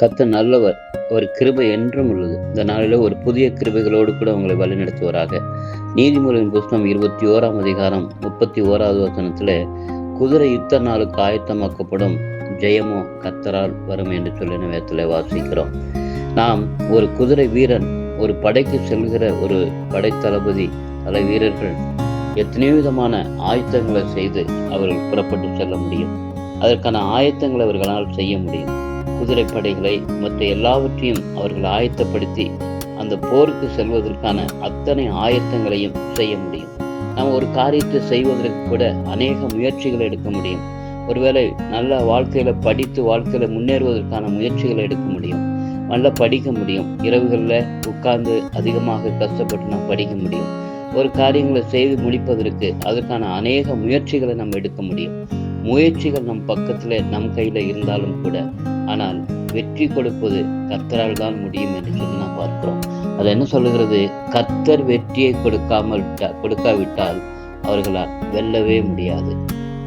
கத்த நல்லவர். ஒரு கிருபை என்றும் உள்ளது. இந்த நாளில் ஒரு புதிய கிருபைகளோடு கூட உங்களை வழிநடத்துவராக. நீதிமொழியின் புஸ்தகம் இருபத்தி ஓராம் அதிகாரம் முப்பத்தி ஓராவது வசனத்தில் குதிரை யுத்த நாளுக்கு ஆயத்தமாக்கப்படும் ஜெயமோ கத்தரால் வரும் என்று சொல்லி நேரத்தில் வாசிக்கிறோம். நாம் ஒரு குதிரை வீரன் ஒரு படைக்கு செல்கிற ஒரு படைத்தளபதி பல வீரர்கள் எத்தனையோ விதமான ஆயத்தங்களை செய்து அவர்கள் புறப்பட்டு செல்ல முடியும். அதற்கான ஆயத்தங்களை அவர்களால் செய்ய முடியும். குதிரைப்படைகளை மற்ற எல்லாவற்றையும் அவர்கள் ஆயத்தப்படுத்தி அந்த போருக்கு செல்வதற்கான அத்தனை ஆயத்தங்களையும் செய்ய முடியும். நாம் ஒரு காரியத்தை செய்வதற்கு கூட அநேக முயற்சிகளை எடுக்க முடியும். ஒருவேளை நல்ல வாழ்க்கையில படித்து வாழ்க்கையில முன்னேறுவதற்கான முயற்சிகளை எடுக்க முடியும். நல்லா படிக்க முடியும். இரவுகளில் உட்கார்ந்து அதிகமாக கஷ்டப்பட்டு நாம் படிக்க முடியும். ஒரு காரியங்களை செய்து முடிப்பதற்கு அதற்கான அநேக முயற்சிகளை நம்ம எடுக்க முடியும். முயற்சிகள் நம் பக்கத்துல நம் கையில இருந்தாலும் கூட ஆனால் வெற்றி கொடுப்பது கர்த்தரால் தான் முடியும் என்று சொல்லி நாம் பார்க்கிறோம். அது என்ன சொல்லுகிறது? கர்த்தர் வெற்றியை கொடுக்காமல் கொடுக்காவிட்டால் அவர்களால் வெல்லவே முடியாது.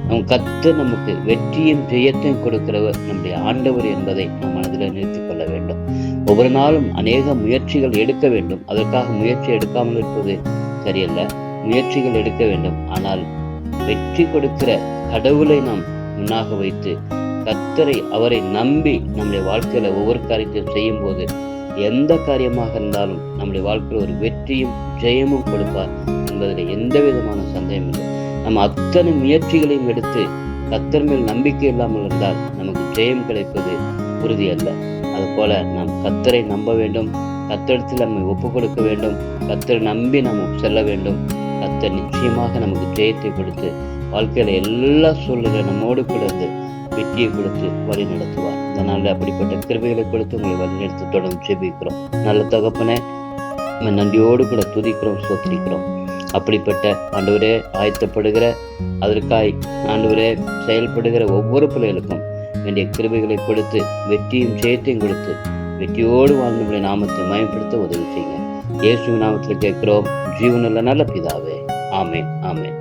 நம் கர்த்தர் நமக்கு வெற்றியும் ஜெயத்தையும் கொடுக்கிறவர் நம்முடைய ஆண்டவர் என்பதை நம் மனதில் நிறுத்திக் கொள்ள வேண்டும். ஒவ்வொரு நாளும் அநேக முயற்சிகள் எடுக்க வேண்டும். அதற்காக முயற்சி எடுக்காமல் இருப்பது சரியல்ல. முயற்சிகள் எடுக்க வேண்டும். ஆனால் வெற்றி கொடுக்கிற கடவுளை நாம் முன்னாக வைத்து கத்தரை அவரை நம்பி நம்முடைய வாழ்க்கையில் ஒவ்வொரு காரியத்தையும் செய்யும் போது எந்த காரியமாக இருந்தாலும் நம்முடைய வாழ்க்கையில் ஒரு வெற்றியும் ஜெயமும் கொடுப்பார் என்பதில் எந்த விதமான சந்தேகம் இல்லை. நம்ம அத்தனை முயற்சிகளையும் எடுத்து கத்தர் மேல் நம்பிக்கை இல்லாமல் இருந்தால் நமக்கு ஜெயம் கிடைப்பது உறுதி அல்ல அதுபோல நாம் கத்தரை நம்ப வேண்டும். கத்தடத்தில் நம்மை ஒப்பு கொடுக்க வேண்டும். கத்தரை நம்பி நம்ம செல்ல வேண்டும். கத்தர் நிச்சயமாக நமக்கு ஜெயத்தை கொடுத்து வாழ்க்கையில் எல்லா சூழ்நிலை நம்மோடு கிடந்து வெற்றியை கொடுத்து வழி நடத்துவார். இந்த அப்படிப்பட்ட கிருபைகளை கொடுத்து உங்களை வழிநடத்த தொடர்ந்து செபிக்கிறோம். நல்ல தகப்பனே நன்றியோடு கூட துதிக்கிறோம் சோத்திரிக்கிறோம் அப்படிப்பட்ட ஆண்டவரே ஆயத்தப்படுகிற அதற்காய் ஆண்டவரே செயல்படுகிற ஒவ்வொரு பிள்ளைகளுக்கும் வேண்டிய கிருபைகளை கொடுத்து வெற்றியும் ஜெயத்தையும் கொடுத்து வெற்றியோடு வாழ்ந்தவருடைய நாமத்தை மயப்படுத்த உதவி செய்யுங்க. இயேசு நாமத்தில் கேட்கிறோம். ஜீவனில் நல்ல பிதாவே. ஆமேன் ஆமேன்.